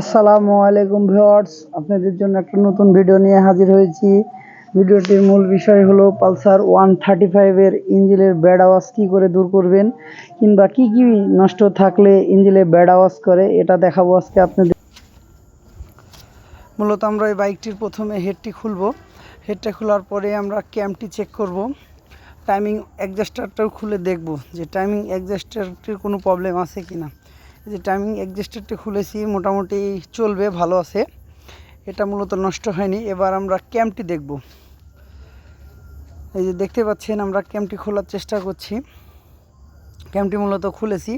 আসসালামু আলাইকুম ভিউয়ার্স, আপনাদের জন্য একটা নতুন ভিডিও নিয়ে হাজির হয়েছি। ভিডিওটির মূল বিষয় হলো পালসার ওয়ান থার্টি ফাইভের ইঞ্জিনের ব্যাড আওয়াজ কী করে দূর করবেন, কিংবা কি কি নষ্ট থাকলে ইঞ্জিনে ব্যাড আওয়াজ করে, এটা দেখাবো আজকে আপনাদের। মূলত আমরা এই বাইকটির প্রথমে হেডটি খুলবো। হেডটা খোলার পরে আমরা ক্যাম্পটি চেক করব। টাইমিং অ্যাডজাস্টারটাও খুলে দেখব যে টাইমিং অ্যাডজাস্টারটির কোনো প্রবলেম আছে কি না যে টাইমিং অ্যাডজাস্টারটি খুলেছি, মোটামুটি চলবে, ভালো আছে। এটা মূলত নষ্ট হয়নি। এবার আমরা ক্যাম্পটি দেখব। এই যে দেখতে পাচ্ছেন, আমরা ক্যাম্পটি খোলার চেষ্টা করছি। ক্যাম্পটি মূলত খুলেছি।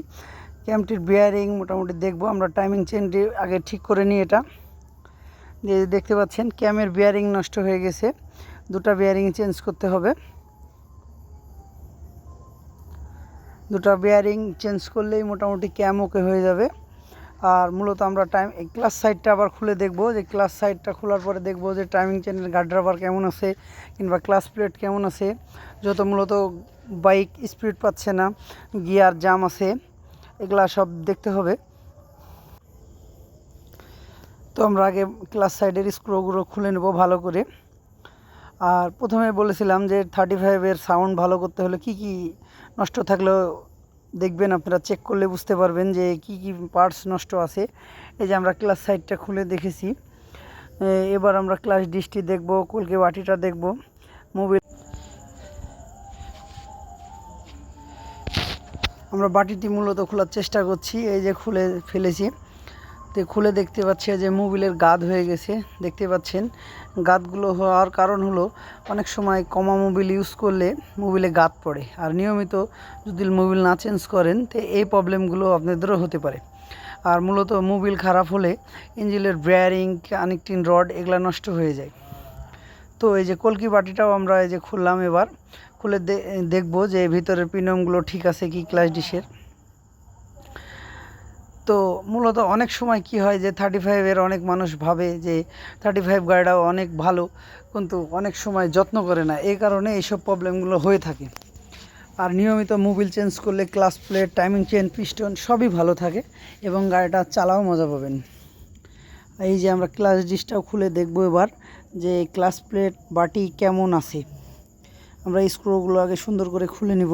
ক্যাম্পটির বিয়ারিং মোটামুটি দেখব। আমরা টাইমিং চেনটি আগে ঠিক করে নিই এটা। দেখতে পাচ্ছেন ক্যামের বিয়ারিং নষ্ট হয়ে গেছে। দুটা বিয়ারিং চেঞ্জ করতে হবে। দুটা বিয়ারিং চেঞ্জ করলেই মোটামুটি ক্যাম ওকে হয়ে যাবে। আর মূলত আমরা টাইম এই ক্লাস সাইডটা আবার খুলে দেখব যে ক্লাস সাইডটা খোলার পরে দেখব যে টাইমিং চেনের গার্ড ড্রাইভার কেমন আছে কিংবা ক্লাস প্লেট কেমন আছে। যত মূলত বাইক স্পিড পাচ্ছে না গিয়ার জাম আছে, এগুলা সব দেখতে হবে। তো আমরা আগে ক্লাস সাইডের স্ক্রোগুলো খুলে নেব ভালো করে। আর প্রথমে বলেছিলাম যে থার্টি ফাইভের সাউন্ড ভালো করতে হলে কি কি নষ্ট থাকলেও দেখবেন আপনারা চেক করলে বুঝতে পারবেন যে কি কি পার্টস নষ্ট আছে। এই যে আমরা ক্লাস সাইডটা খুলে দেখেছি। এবার আমরা ক্লাস ডিস্টি দেখব কলকে বাটিটা দেখব। মোবিল আমরা বাটিটি মূলত খোলার চেষ্টা করছি, এই যে খুলে ফেলেছি। তো খুলে দেখতে পাচ্ছি যে মোবিলের গাদ হয়ে গেছে, দেখতে পাচ্ছেন। গাদগুলো হওয়ার কারণ হলো, অনেক সময় কমা মোবিল ইউজ করলে মোবিলে গাদ পড়ে, আর নিয়মিত যদি মোবিল না চেঞ্জ করেন, তো এই প্রবলেমগুলো আপনাদেরও হতে পারে। আর মূলত মোবিল খারাপ হলে ইঞ্জিনের ব্রেয়ারিং, কানেক্টিং রড এগুলো নষ্ট হয়ে যায়। তো এই যে কলকি বাটিটাও আমরা এই যে খুললাম এবার, খুলে দেখব যে ভিতরের পিনমগুলো ঠিক আছে কি ক্লাস ডিশের তো মূলত অনেক সময় কি হয় যে থার্টি ফাইভের অনেক মানুষ ভাবে যে থার্টি ফাইভ গাড়িটাও অনেক ভালো, কিন্তু অনেক সময় যত্ন করে না। এই কারণে এইসব প্রবলেমগুলো হয়ে থাকে। আর নিয়মিত মোবিল চেঞ্জ করলে clutch plate timing chain piston সবই ভালো থাকে এবং গাড়িটা চালাও মজা পাবেন। এই যে আমরা ক্লাস ডিসটাও খুলে দেখব এবার যে ক্লাস প্লেট বাটি কেমন আছে। আমরা স্ক্রুগুলো আগে সুন্দর করে খুলে নিব।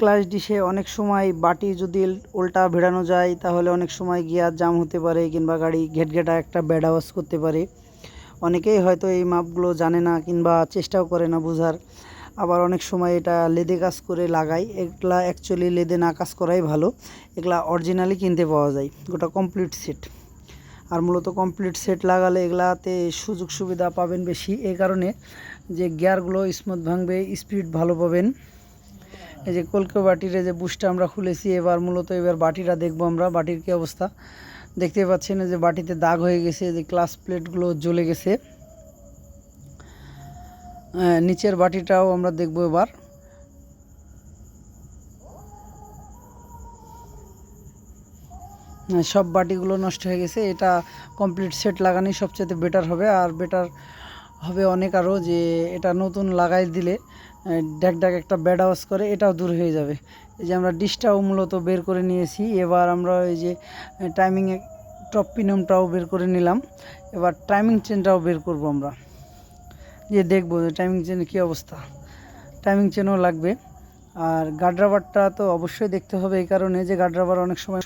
ক্লাস ডিশে অনেক সময় বাটি যদি উল্টা ভেড়ানো যায়, তাহলে অনেক সময় গিয়ার জাম হতে পারে কিংবা গাড়ি ঘেটঘেটা একটা ব্যাড আওয়াজ করতে পারে। অনেকেই হয়তো এই মাপগুলো জানে না কিংবা চেষ্টাও করে না বোঝার। আবার অনেক সময় এটা লেদে কাজ করে লাগাই, এগুলা অ্যাকচুয়ালি লেদে না কাজ করাই ভালো। এগুলা অরিজিনালি কিনতে পাওয়া যায়, গোটা কমপ্লিট সেট আর মূলত কমপ্লিট সেট লাগালে এগুলাতে সুযোগ সুবিধা পাবেন বেশি। এই কারণে যে গিয়ারগুলো স্মুথ ভাঙবে স্পিড ভালো পাবেন। এই যে কলকে বাটির যে বুশটা আমরা খুলেছি, এবার মূলত এবার বাটিটা দেখব আমরা, বাটির কী অবস্থা? দেখতে পাচ্ছেন যে বাটিতে দাগ হয়ে গেছে যে ক্লাস প্লেটগুলো জ্বলে গেছে। নিচের বাটিটাও আমরা দেখব এবার। সব বাটিগুলো নষ্ট হয়ে গেছে, এটা কমপ্লিট সেট লাগানোই সবচেয়ে বেটার হবে, আর বেটার হবে অনেক আরও যে এটা নতুন লাগাই দিলে ড্যাক একটা ব্যাড আওয়াজ করে, এটাও দূর হয়ে যাবে। এই যে আমরা ডিশটাও মূলত বের করে নিয়েছি, এবার আমরা এই যে টাইমিংয়ে টপ পিনমটাও বের করে নিলাম, এবার টাইমিং চেনটাও বের করব আমরা। যে দেখব যে টাইমিং চেনের কী অবস্থা। টাইমিং চেনও লাগবে, আর গার্ড রাবারটা তো অবশ্যই দেখতে হবে এই কারণে যে গার্ড রাবার অনেক সময়